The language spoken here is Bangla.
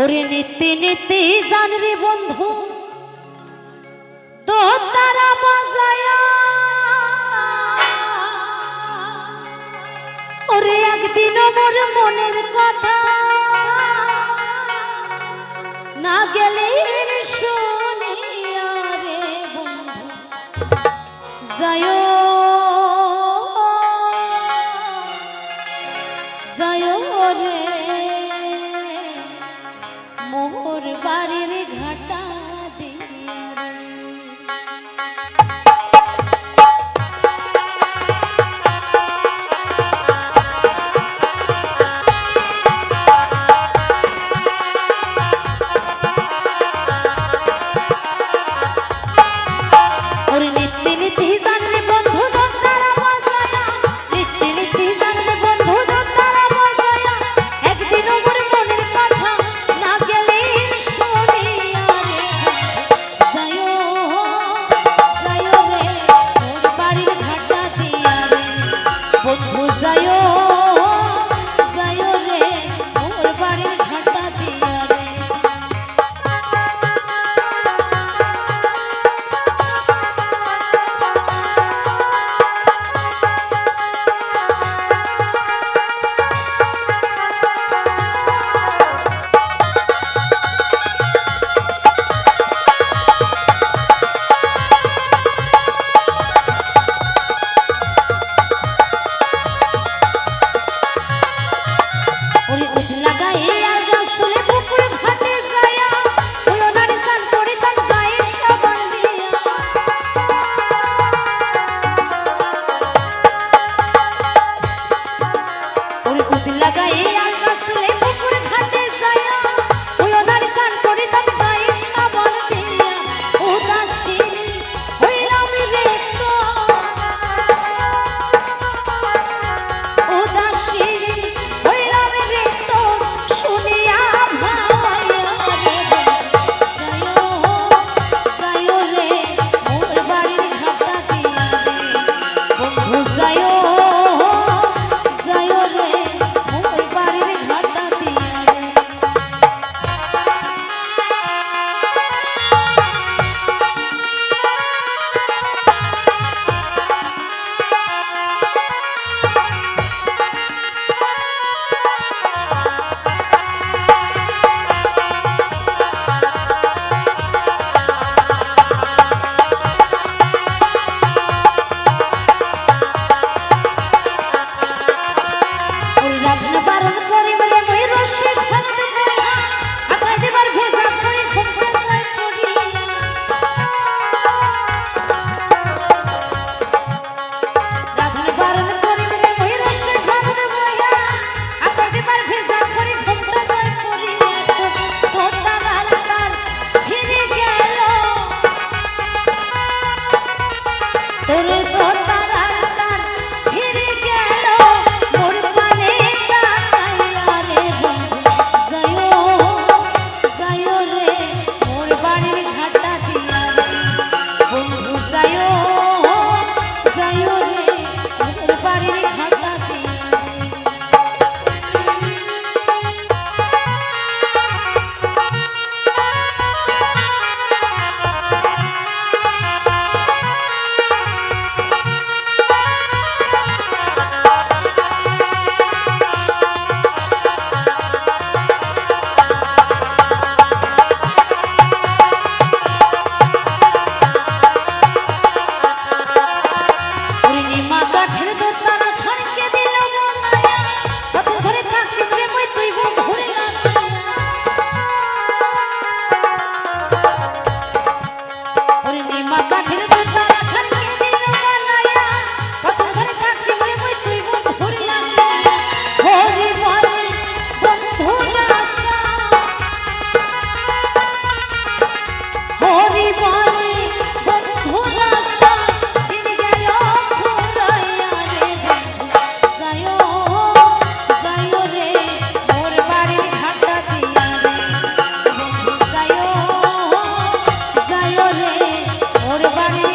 ওরে নিতে নিতে জান রে বন্ধু, তো তারা বাজায়া। ওরে একদিন মোর মনের কথা না গেলে শুনিয়া রে বন্ধু যায় পারের ঘাটা আর মোর বাড়ি